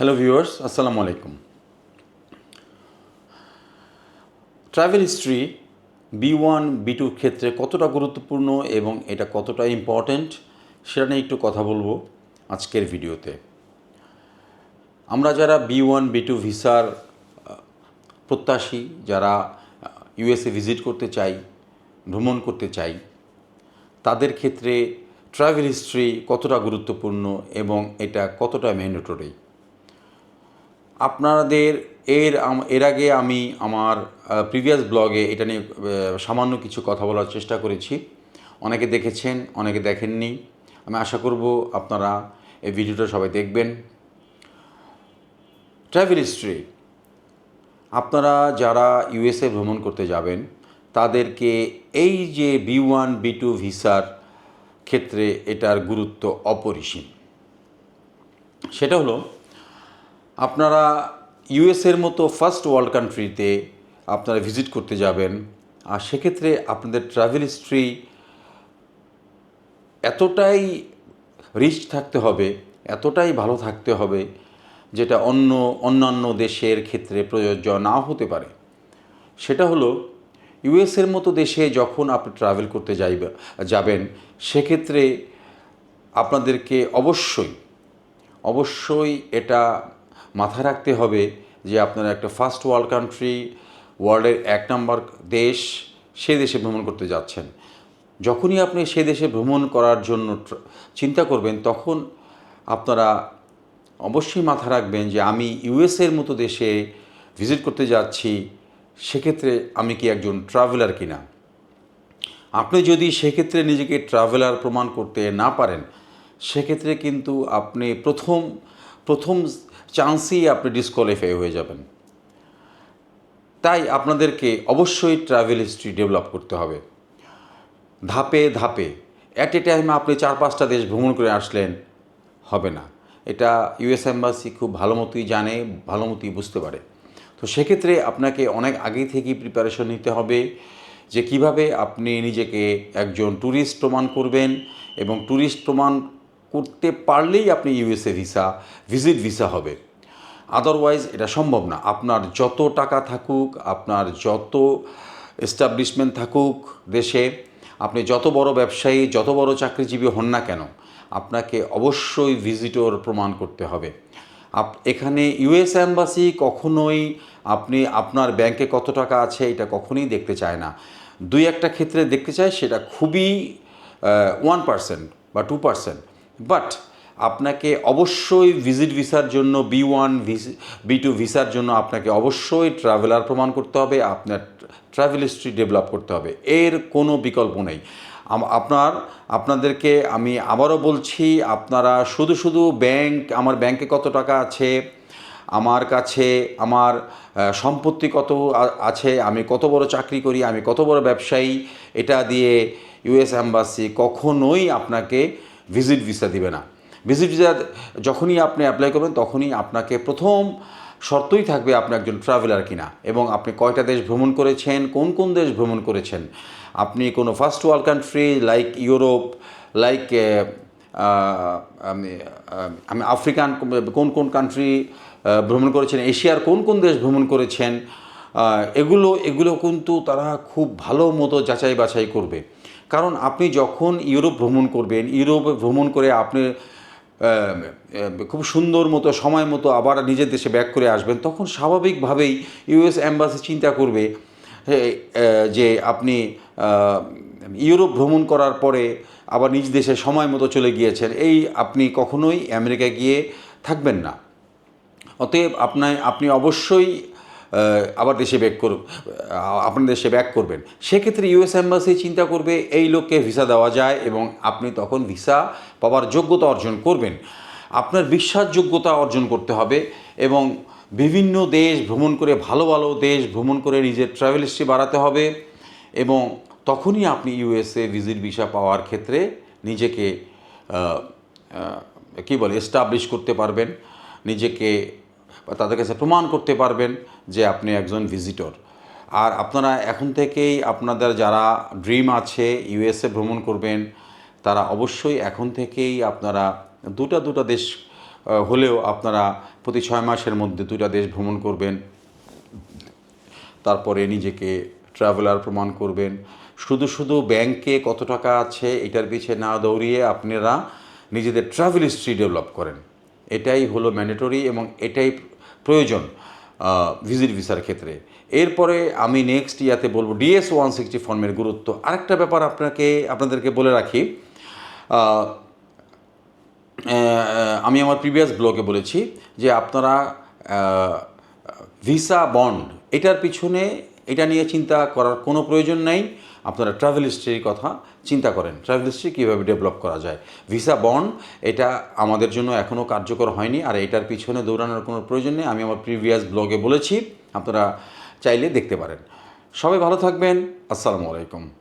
Hello viewers আসসালামু আলাইকুম travel history B one B টুর ক্ষেত্রে কতটা গুরুত্বপূর্ণ এবং এটা কতটা ইম্পর্ট্যান্ট সেটা নিয়ে একটু কথা বলব আজকের ভিডিওতে। আমরা যারা বি ওয়ান বি টু ভিসার প্রত্যাশী, যারা ইউএসএ ভিজিট করতে চাই, ভ্রমণ করতে চাই, তাদের ক্ষেত্রে ট্রাভেল হিস্ট্রি কতটা গুরুত্বপূর্ণ এবং এটা কতটা ম্যান্ডেটরি আপনাদের এর এর আগে আমি আমার প্রিভিয়াস ব্লগে এটা নিয়ে সামান্য কিছু কথা বলার চেষ্টা করেছি। অনেকে দেখেছেন, অনেকে দেখেননি। আমি আশা করব আপনারা এই ভিডিওটা সবাই দেখবেন। ট্রাভেল হিস্ট্রি আপনারা যারা ইউএসএ ভ্রমণ করতে যাবেন, তাদেরকে এই যে বি ওয়ান বি টু ভিসার ক্ষেত্রে এটার গুরুত্ব অপরিসীম। সেটা হলো আপনারা ইউএসের মতো ফার্স্ট ওয়ার্ল্ড কান্ট্রিতে আপনারা ভিজিট করতে যাবেন। আর সেক্ষেত্রে আপনাদের ট্রাভেল হিস্ট্রি এতটাই রিচ থাকতে হবে, এতটাই ভালো থাকতে হবে, যেটা অন্য, অন্যান্য দেশের ক্ষেত্রে প্রযোজ্য নাও হতে পারে। সেটা হলো ইউএসের মতো দেশে যখন আপনি ট্রাভেল করতে যাইবে, যাবেন, সেক্ষেত্রে আপনাদেরকে অবশ্যই অবশ্যই এটা মাথায় রাখতে হবে যে আপনারা একটা ফার্স্ট ওয়ার্ল্ড কান্ট্রি ওয়ার্ল্ডের এক নম্বর দেশ, সে দেশে ভ্রমণ করতে যাচ্ছেন। যখনই আপনি সে দেশে ভ্রমণ করার জন্য চিন্তা করবেন, তখন আপনারা অবশ্যই মাথা রাখবেন যে আমি ইউএসএর মতো দেশে ভিজিট করতে যাচ্ছি, সেক্ষেত্রে আমি কি একজন ট্রাভেলার কিনা? আপনি যদি সেক্ষেত্রে নিজেকে ট্রাভেলার প্রমাণ করতে না পারেন, সেক্ষেত্রে কিন্তু আপনি প্রথম প্রথম চান্সেই আপনি ডিসকোয়ালিফাই হয়ে যাবেন। তাই আপনাদেরকে অবশ্যই ট্রাভেল হিস্ট্রি ডেভেলপ করতে হবে। ধাপে ধাপে অ্যাট এ টাইমে আপনি চার পাঁচটা দেশ ভ্রমণ করে আসলেন, হবে না। এটা ইউএস এম্বাসি খুব ভালো মতোই জানে, ভালো মতোই বুঝতে পারে। তো সেক্ষেত্রে আপনাকে অনেক আগেই থেকেই প্রিপারেশন নিতে হবে যে কীভাবে আপনি নিজেকে একজন ট্যুরিস্ট প্রমাণ করবেন এবং ট্যুরিস্ট প্রমাণ করতে পারলেই আপনি ইউএসএ ভিসা, ভিজিট ভিসা হবে। আদারওয়াইজ এটা সম্ভব না। আপনার যত টাকা থাকুক, আপনার যত এস্টাবলিশমেন্ট থাকুক দেশে, আপনি যত বড় ব্যবসায়ী, যত বড় চাকরিজীবী হন না কেন, আপনাকে অবশ্যই ভিজিটর প্রমাণ করতে হবে। আপ, এখানে ইউএস অ্যাম্বাসি কখনোই আপনি আপনার ব্যাংকে কত টাকা আছে এটা কখনোই দেখতে চায় না। দুই একটা ক্ষেত্রে দেখতে চায়, সেটা খুবই ওয়ান পার্সেন্ট বা টু পার্সেন্ট বাট আপনাকে অবশ্যই ভিজিট ভিসার জন্য বি ওয়ান বি টু ভিসার জন্য আপনাকে অবশ্যই ট্রাভেলার প্রমাণ করতে হবে, আপনার ট্রাভেল হিস্ট্রি ডেভেলপ করতে হবে। এর কোনো বিকল্প নেই। আপনার, আপনাদেরকে আমি আবারও বলছি, আপনারা শুধু শুধু ব্যাংক আমার ব্যাংকে কত টাকা আছে, আমার কাছে, আমার সম্পত্তি কত আছে, আমি কত বড় চাকরি করি, আমি কত বড় ব্যবসায়ী, এটা দিয়ে ইউএস অ্যাম্বাসি কখনোই আপনাকে ভিজিট ভিসা দিবে না। ভিজিট ভিসা যখনই আপনি অ্যাপ্লাই করবেন, তখনই আপনাকে প্রথম শর্তই থাকবে আপনি একজন ট্রাভেলার কিনা এবং আপনি কয়টা দেশ ভ্রমণ করেছেন, কোন কোন দেশ ভ্রমণ করেছেন। আপনি কোনো first world country like Europe like আমি আফ্রিকান কোন কোন কান্ট্রি ভ্রমণ করেছেন এশিয়ার কোন কোন দেশ ভ্রমণ করেছেন এগুলো এগুলো কিন্তু তারা খুব ভালো মতো যাচাই বাছাই করবে। কারণ আপনি যখন ইউরোপ ভ্রমণ করবেন, ইউরোপে ভ্রমণ করে আপনি খুব সুন্দর মতো, সময় মতো আবার নিজের দেশে ব্যাক করে আসবেন, তখন স্বাভাবিকভাবেই ইউএস অ্যাম্বাসি চিন্তা করবে যে আপনি ইউরোপ ভ্রমণ করার পরে আবার নিজ দেশে সময় মতো চলে গিয়েছেন, এই আপনি কখনোই আমেরিকা গিয়ে থাকবেন না। অতএব আপনার আপনি অবশ্যই আবার দেশে ব্যাক কর আপনার দেশে ব্যাক করবেন। সেক্ষেত্রে ইউএস অ্যাম্বাসি চিন্তা করবে, এই লোককে ভিসা দেওয়া যায় এবং আপনি তখন ভিসা পাওয়ার যোগ্যতা অর্জন করবেন। আপনার বিশ্বাসযোগ্যতা অর্জন করতে হবে এবং বিভিন্ন দেশ ভ্রমণ করে, ভালো ভালো দেশ ভ্রমণ করে নিজের ট্রাভেল হিস্ট্রি বাড়াতে হবে এবং তখনই আপনি ইউএসএ ভিজিট ভিসা পাওয়ার ক্ষেত্রে নিজেকে কী বলে এস্টাবলিশ করতে পারবেন। নিজেকে বা তাদের কাছে প্রমাণ করতে পারবেন যে আপনি একজন ভিজিটর আর আপনারা এখন থেকেই আপনাদের যারা ড্রিম আছে ইউএসএ ভ্রমণ করবেন, তারা অবশ্যই এখন থেকেই আপনারা দুটা দুটা দেশ হলেও আপনারা প্রতি ছয় মাসের মধ্যে দুটা দেশ ভ্রমণ করবেন। তারপরে নিজেকে ট্রাভেলার প্রমাণ করবেন। শুধু শুধু ব্যাংকে কত টাকা আছে, এটার পিছে না দৌড়িয়ে আপনারা নিজেদের ট্রাভেল হিস্ট্রি ডেভেলপ করেন। এটাই হলো ম্যান্ডেটরি এবং এটাই প্রয়োজন ভিজিট ভিসার ক্ষেত্রে। এরপরে আমি নেক্সট ইয়াতে বলব ডিএস ওয়ান সিক্সটি ফর্মের গুরুত্ব। আরেকটা ব্যাপার আপনাকে, আপনাদেরকে বলে রাখি আমি আমার প্রিভিয়াস ব্লগে বলেছি যে আপনারা ভিসা বন্ড এটার পিছনে এটা নিয়ে চিন্তা করার কোনো প্রয়োজন নেই। আপনারা ট্রাভেল হিস্ট্রির কথা চিন্তা করেন। ট্রাভেল হিস্ট্রি কীভাবে ডেভেলপ করা যায়? ভিসা বন্ড এটা আমাদের জন্য এখনও কার্যকর হয়নি আর এটার পিছনে দৌড়ানোর কোনো প্রয়োজন নেই। আমি আমার প্রিভিয়াস ব্লগে বলেছি, আপনারা চাইলে দেখতে পারেন। সবাই ভালো থাকবেন। আসসালামু আলাইকুম।